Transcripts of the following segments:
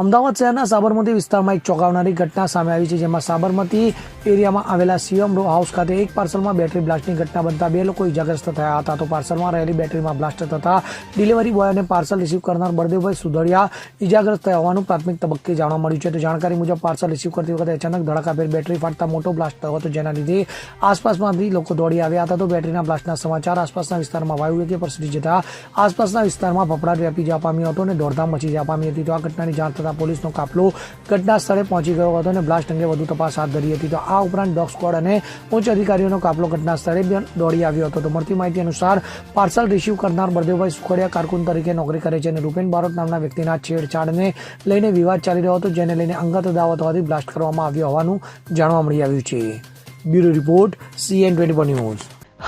અમદાવાદ શહેરના સાબરમતી વિસ્તારમાં એક ચોંકાવનારી ઘટના સામે આવી છે, જેમાં સાબરમતી એરિયામાં આવેલા સીએમ રો હાઉસ ખાતે એક પાર્સલમાં બેટરી બ્લાસ્ટની ઘટના બનતા બે લોકો ઇજાગ્રસ્ત થયા હતા. તો પાર્સલમાં રહેલી બેટરીમાં બ્લાસ્ટ થતા ડિલિવરી બોય અને પાર્સલ રિસીવ કરનાર બળદેવભાઈ સુધડિયા ઇજાગ્રસ્ત થયા હોવાનું પ્રાથમિક તબક્કે જાણવા મળ્યું છે. તો જાણકારી મુજબ પાર્સલ રિસીવ કરતી વખતે અચાનક ધડાકાભેર બેટરી ફાટતા મોટો બ્લાસ્ટ થયો હતો, જેના લીધે આસપાસમાંથી લોકો દોડી આવ્યા હતા. તો બેટરીના બ્લાસ્ટના સમાચાર આસપાસના વિસ્તારમાં વાયુ વેગે પ્રસરી જતા આસપાસના વિસ્તારમાં ફફડાટ વ્યાપી જવા પામ્યો હતો અને દોડધામ મચી જવા પામી હતી. તો આ ઘટનાની જાણ થતાં પોલીસનો કાફલો ઘટના સ્થળે પહોંચી ગયો હતો અને બ્લાસ્ટ અંગે વધુ તપાસ હાથ ધરી હતી. તો આ ઉપરાંત ડોગ સ્ક્વોડ અને ઉચ્ચ અધિકારીઓનો કાફલો ઘટના સ્થળે દોડી આવ્યો હતો. તો મળતી માહિતી અનુસાર પાર્સલ રિસીવ કરનાર બળદેવભાઈ સુખડિયા કારકુન તરીકે નોકરી કરે છે અને રૂપેન બારોટ નામના વ્યક્તિના છેડછાડને લઈને વિવાદ ચાલી રહ્યો હતો, જેને લઈને અંગત દાવત હોવાથી બ્લાસ્ટ કરવામાં આવ્યો હોવાનું જાણવા મળી આવ્યું છે. Bureau report CN twenty news.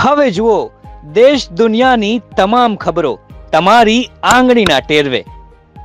હવે જુઓ, દેશ દુનિયાની તમામ ખબરો તમારી આંગળીના ટેરવે.